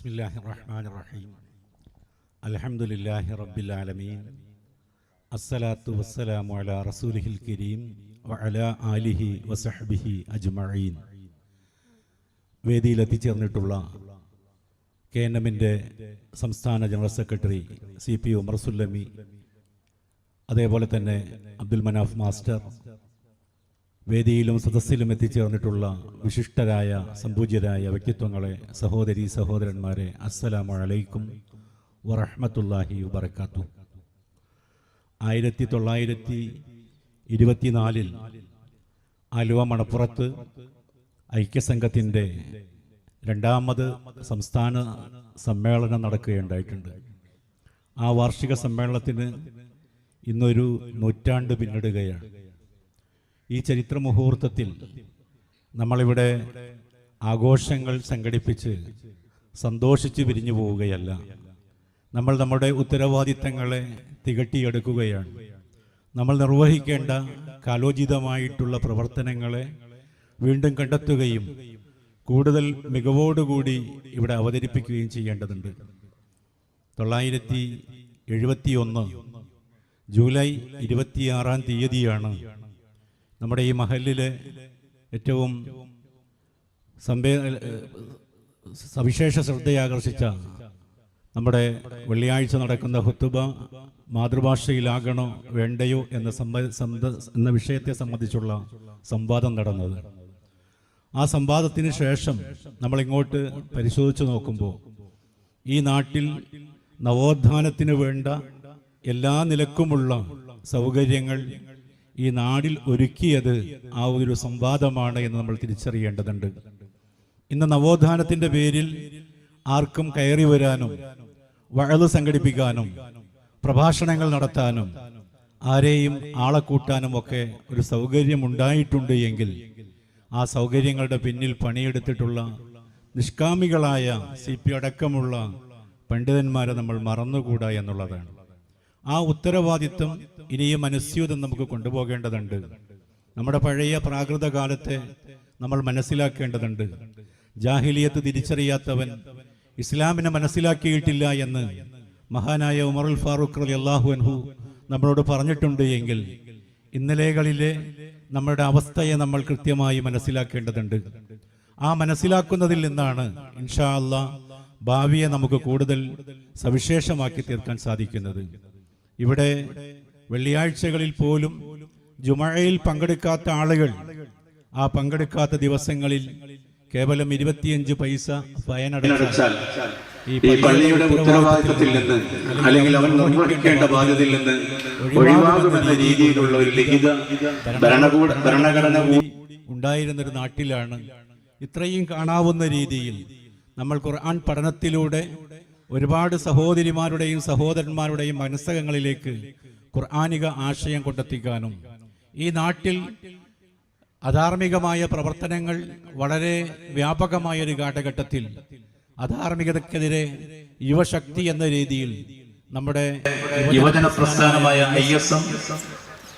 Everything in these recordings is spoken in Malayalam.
بسم الله الرحمن الرحيم الحمد لله رب العالمين الصلاة والسلام على رسوله الكريم وعلى آله وصحبه أجمعين വേദിയിൽ എത്തിച്ചേർന്നിട്ടുള്ള കെ എൻ എമ്മിൻ്റെ സംസ്ഥാന general secretary C P Umar Sullami അതേപോലെ തന്നെ അബ്ദുൽ മനാഫ് മാസ്റ്റർ വേദിയിലും സദസ്സിലും എത്തിച്ചേർന്നിട്ടുള്ള വിശിഷ്ടരായ സമ്പൂജ്യരായ വ്യക്തിത്വങ്ങളെ സഹോദരി സഹോദരന്മാരെ അസ്സലാമു അലൈക്കും വറഹ്മത്തുള്ളാഹി വബർക്കാത്തു ആയിരത്തി തൊള്ളായിരത്തി ഇരുപത്തിനാലിൽ ആലുവ മണപ്പുറത്ത് ഐക്യസംഘത്തിന്റെ രണ്ടാമത് സംസ്ഥാന സമ്മേളനം നടക്കുകയുണ്ടായിട്ടുണ്ട്. ആ വാർഷിക സമ്മേളനത്തിന് ഇന്നൊരു നൂറ്റാണ്ട് പിന്നിടുകയാണ്. ഈ ചരിത്ര മുഹൂർത്തത്തിൽ നമ്മളിവിടെ ആഘോഷങ്ങൾ സംഘടിപ്പിച്ച് സന്തോഷിച്ച് പിരിഞ്ഞു പോവുകയല്ല. നമ്മൾ നമ്മുടെ ഉത്തരവാദിത്തങ്ങളെ തികട്ടിയെടുക്കുകയാണ്. നമ്മൾ നിർവഹിക്കേണ്ട കാലോചിതമായിട്ടുള്ള പ്രവർത്തനങ്ങളെ വീണ്ടും കണ്ടെത്തുകയും കൂടുതൽ മികവോടുകൂടി ഇവിടെ അവതരിപ്പിക്കുകയും ചെയ്യേണ്ടതുണ്ട്. തൊള്ളായിരത്തി എഴുപത്തി ഒന്ന് ജൂലൈ ഇരുപത്തിയാറാം തീയതിയാണ് നമ്മുടെ ഈ മഹലിലെ ഏറ്റവും സംവേ സവിശേഷ ശ്രദ്ധയാകർഷിച്ച നമ്മുടെ വെള്ളിയാഴ്ച നടക്കുന്ന ഹുത്തുബ മാതൃഭാഷയിലാകണോ വേണ്ടയോ എന്ന സംബ സംബ- എന്ന വിഷയത്തെ സംബന്ധിച്ചുള്ള സംവാദം നടന്നത്. ആ സംവാദത്തിന് ശേഷം നമ്മൾ ഇങ്ങോട്ട് പരിശോധിച്ചു നോക്കുമ്പോൾ ഈ നാട്ടിൽ നവോത്ഥാനത്തിന് വേണ്ട എല്ലാ നിലക്കുമുള്ള സൗകര്യങ്ങൾ ഈ നാടിൽ ഒരുക്കിയത് ആ ഒരു സംവാദമാണ് എന്ന് നമ്മൾ തിരിച്ചറിയേണ്ടതുണ്ട്. ഇന്ന് നവോത്ഥാനത്തിന്റെ പേരിൽ ആർക്കും കയറി വരാനും വഴത് സംഘടിപ്പിക്കാനും പ്രഭാഷണങ്ങൾ നടത്താനും ആരെയും ആളെ കൂട്ടാനും ഒക്കെ ഒരു സൗകര്യം ഉണ്ടായിട്ടുണ്ട് എങ്കിൽ ആ സൗകര്യങ്ങളുടെ പിന്നിൽ പണിയെടുത്തിട്ടുള്ള നിഷ്കാമികളായ സി പി അടക്കമുള്ള പണ്ഡിതന്മാരെ നമ്മൾ മറന്നുകൂടാ എന്നുള്ളതാണ്. ആ ഉത്തരവാദിത്വം ഇനിയും അനുസ്യൂതം നമുക്ക് കൊണ്ടുപോകേണ്ടതുണ്ട്. നമ്മുടെ പഴയ പ്രാകൃത കാലത്തെ നമ്മൾ മനസ്സിലാക്കേണ്ടതുണ്ട്. ജാഹിലിയത്ത് തിരിച്ചറിയാത്തവൻ ഇസ്ലാമിനെ മനസ്സിലാക്കിയിട്ടില്ല എന്ന് മഹാനായ ഉമറുൽ ഫാറൂഖ് അലി അള്ളാഹു അൻഹു നമ്മളോട് പറഞ്ഞിട്ടുണ്ട് എങ്കിൽ ഇന്നലെകളിലെ നമ്മുടെ അവസ്ഥയെ നമ്മൾ കൃത്യമായി മനസ്സിലാക്കേണ്ടതുണ്ട്. ആ മനസ്സിലാക്കുന്നതിൽ നിന്നാണ് ഇൻഷാ അല്ലാ ഭാവിയെ നമുക്ക് കൂടുതൽ സവിശേഷമാക്കി തീർക്കാൻ സാധിക്കുന്നത്. ഇവിടെ വെള്ളിയാഴ്ചകളിൽ പോലും ജുമഴയിൽ പങ്കെടുക്കാത്ത ആളുകൾ ആ പങ്കെടുക്കാത്ത ദിവസങ്ങളിൽ കേവലം ഇരുപത്തിയഞ്ച് പൈസ ഫയനടച്ചാൽ ഈ പള്ളിയുടെ ഉത്തരവാദിത്തത്തിൽ നിന്ന് അല്ലെങ്കിൽ അവൻ നിർവഹിക്കേണ്ട ബാധ്യതയിൽ നിന്ന് ഒഴിവാകുമെന്ന രീതിയിലുള്ള ഒരു ലിഖിത ഭരണകൂട ഭരണഘടന ഉണ്ടായിരുന്നൊരു നാട്ടിലാണ്. ഇത്രയും കാണാവുന്ന രീതിയിൽ നമ്മൾ ഖുർആൻ പഠനത്തിലൂടെ ഒരുപാട് സഹോദരിമാരുടെയും സഹോദരന്മാരുടെയും മനസ്സകങ്ങളിലേക്ക് ഖുർആാനിക ആശയം കൊണ്ടെത്തിക്കാനും ഈ നാട്ടിൽ അധാർമികമായ പ്രവർത്തനങ്ങൾ വളരെ വ്യാപകമായ ഒരു കാലഘട്ടത്തിൽ അധാർമികതക്കെതിരെ യുവശക്തി എന്ന രീതിയിൽ നമ്മുടെ യുവജന പ്രസ്ഥാനമായ ഐ എസ് എം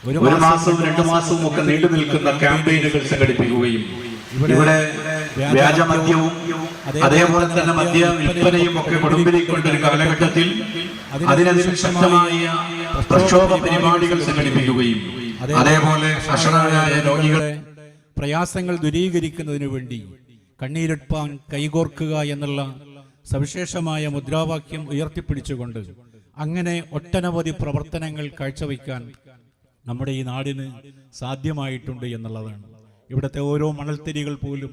ഒരു മാസവും രണ്ടു മാസവും ഒക്കെ നീണ്ടു നിൽക്കുന്ന ക്യാമ്പയിനുകൾ സംഘടിപ്പിക്കുകയും ഇവിടെ വ്യാജമദ്യവും അതേപോലെ തന്നെ മദ്യ വിൽപ്പനയും ഒക്കെ കൊടുമ്പിരിക്കൊണ്ടൊരു കാലഘട്ടത്തിൽ അതിനെതിരെ ശക്തമായ പ്രക്ഷോഭ പരിപാടികൾ സംഘടിപ്പിക്കുകയും അതേപോലെ രോഗികൾ രോഗികളെ പ്രയാസങ്ങൾ ദുരീകരിക്കുന്നതിനു വേണ്ടി കണ്ണീരൊട്ടാൻ കൈകോർക്കുക എന്നുള്ള സവിശേഷമായ മുദ്രാവാക്യം ഉയർത്തിപ്പിടിച്ചുകൊണ്ട് അങ്ങനെ ഒട്ടനവധി പ്രവർത്തനങ്ങൾ കാഴ്ചവെക്കാൻ നമ്മുടെ ഈ നാടിന് സാധ്യമായിട്ടുണ്ട് എന്നുള്ളതാണ്. ഇവിടുത്തെ ഓരോ മണൽത്തിരികൾ പോലും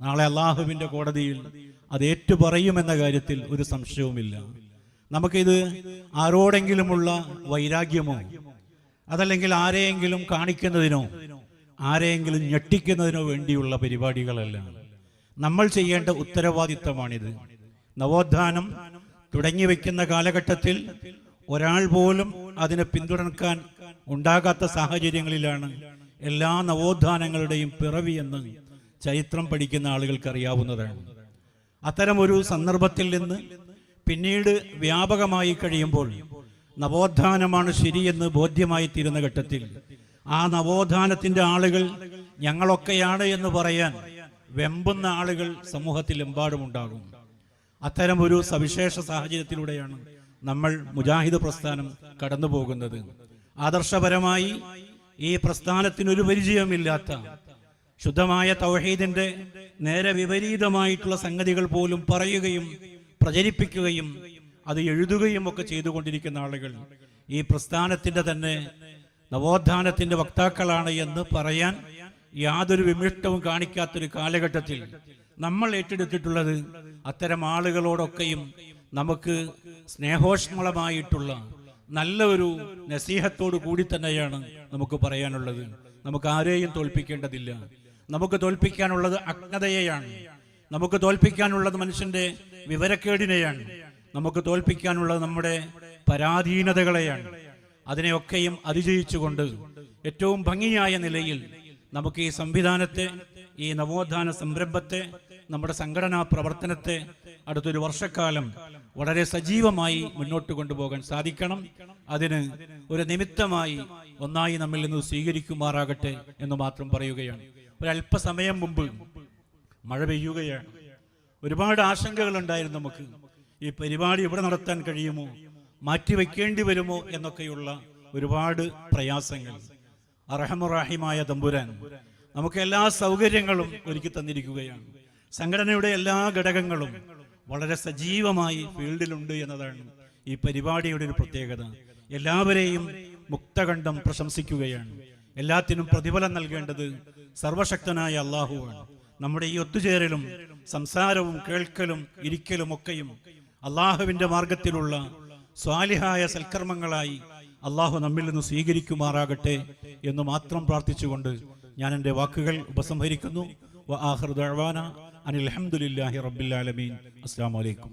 നാളെ അള്ളാഹുവിന്റെ കോടതിയിൽ അത് ഏറ്റുപറയുമെന്ന കാര്യത്തിൽ ഒരു സംശയവുമില്ല. നമുക്കിത് ആരോടെങ്കിലുമുള്ള വൈരാഗ്യമോ അതല്ലെങ്കിൽ ആരെയെങ്കിലും കാണിക്കുന്നതിനോ ആരെയെങ്കിലും ഞെട്ടിക്കുന്നതിനോ വേണ്ടിയുള്ള പരിപാടികളല്ല. നമ്മൾ ചെയ്യേണ്ട ഉത്തരവാദിത്തമാണിത്. നവോത്ഥാനം തുടങ്ങി വെക്കുന്ന കാലഘട്ടത്തിൽ ഒരാൾ പോലും അതിനെ പിന്തുണക്കാൻ ഉണ്ടാകാത്ത സാഹചര്യങ്ങളിലാണ് എല്ലാ നവോത്ഥാനങ്ങളുടെയും പിറവി എന്ന് ചരിത്രം പഠിക്കുന്ന ആളുകൾക്ക് അറിയാവുന്നതാണ്. അത്തരമൊരു സന്ദർഭത്തിൽ നിന്ന് പിന്നീട് വ്യാപകമായി കഴിയുമ്പോൾ നവോത്ഥാനമാണ് ശരിയെന്ന് ബോധ്യമായി തീരുന്ന ഘട്ടത്തിൽ ആ നവോത്ഥാനത്തിന്റെ ആളുകൾ ഞങ്ങളൊക്കെയാണ് എന്ന് പറയാൻ വെമ്പുന്ന ആളുകൾ സമൂഹത്തിൽ എമ്പാടുമുണ്ടാകും അത്തരം ഒരു സവിശേഷ സാഹചര്യത്തിലൂടെയാണ് നമ്മൾ മുജാഹിദ് പ്രസ്ഥാനം കടന്നു പോകുന്നത് ആദർശപരമായി ഈ പ്രസ്ഥാനത്തിനൊരു പരിചയമില്ലാത്ത ശുദ്ധമായ തൗഹീദിന്റെ നേരെ വിപരീതമായിട്ടുള്ള സംഗതികൾ പോലും പറയുകയും പ്രചരിപ്പിക്കുകയും അത് എഴുതുകയും ഒക്കെ ചെയ്തുകൊണ്ടിരിക്കുന്ന ആളുകൾ ഈ പ്രസ്ഥാനത്തിന്റെ തന്നെ നവോത്ഥാനത്തിന്റെ വക്താക്കളാണ് എന്ന് പറയാൻ യാതൊരു വിമിഷ്ടവും കാണിക്കാത്തൊരു കാലഘട്ടത്തിൽ നമ്മൾ ഏറ്റെടുത്തിട്ടുള്ളത് അത്തരം ആളുകളോടൊക്കെയും നമുക്ക് സ്നേഹോഷ്മളമായിട്ടുള്ള നല്ല ഒരു നസീഹത്തോടു കൂടി തന്നെയാണ് നമുക്ക് പറയാനുള്ളത്. നമുക്ക് ആരെയും തോൽപ്പിക്കേണ്ടതില്ല. നമുക്ക് തോൽപ്പിക്കാനുള്ളത് അജ്ഞതയെയാണ്. നമുക്ക് തോൽപ്പിക്കാനുള്ളത് മനുഷ്യന്റെ വിവരക്കേടിനെയാണ്. നമുക്ക് തോൽപ്പിക്കാനുള്ളത് നമ്മുടെ പരാധീനതകളെയാണ്. അതിനെയൊക്കെയും അതിജയിച്ചുകൊണ്ട് ഏറ്റവും ഭംഗിയായ നിലയിൽ നമുക്ക് ഈ സംവിധാനത്തെ ഈ നവോത്ഥാന സംരംഭത്തെ നമ്മുടെ സംഘടനാ പ്രവർത്തനത്തെ അടുത്തൊരു വർഷക്കാലം വളരെ സജീവമായി മുന്നോട്ട് കൊണ്ടുപോകാൻ സാധിക്കണം. അതിന് ഒരു നിമിത്തമായി ഒന്നായി നമ്മിൽ നിന്ന് സ്വീകരിക്കുമാറാകട്ടെ എന്ന് മാത്രം പറയുകയാണ്. ഒരല്പസമയം മുമ്പ് മഴ പെയ്യുകയാണ്. ഒരുപാട് ആശങ്കകൾ ഉണ്ടായിരുന്നു നമുക്ക്. ഈ പരിപാടി ഇവിടെ നടത്താൻ കഴിയുമോ? മാറ്റി മാറ്റിവെക്കേണ്ടി വരുമോ? എന്നൊക്കെയുള്ള ഒരുപാട് പ്രയാസങ്ങൾ. അർഹമുറാഹിമായ തമ്പുരാൻ നമുക്ക് എല്ലാ സൗകര്യങ്ങളും ഒരുക്കി തന്നിരിക്കുകയാണ്. സംഘടനയുടെ എല്ലാ ഘടകങ്ങളും വളരെ സജീവമായി ഫീൽഡിലുണ്ട് എന്നതാണ് ഈ പരിപാടിയുടെ ഒരു പ്രത്യേകത. എല്ലാവരെയും മുക്തകണ്ഠം പ്രശംസിക്കുകയാണ്. എല്ലാത്തിനും പ്രതിഫലം നൽകേണ്ടത് സർവശക്തനായ അള്ളാഹുവാണ് നമ്മുടെ ഈ ഒത്തുചേരലും സംസാരവും കേൾക്കലും ഇരിക്കലും ഒക്കെയും അള്ളാഹുവിന്റെ മാർഗത്തിലുള്ള സ്വാലിഹായ സൽക്കർമ്മങ്ങളായി അള്ളാഹു നമ്മിൽ നിന്ന് സ്വീകരിക്കുമാറാകട്ടെ എന്ന് മാത്രം പ്രാർത്ഥിച്ചുകൊണ്ട് ഞാൻ എന്റെ വാക്കുകൾ ഉപസംഹരിക്കുന്നു. അനിൽ ഹംദുലില്ലാഹി റബ്ബിൽ അസ്സാം വലൈക്കും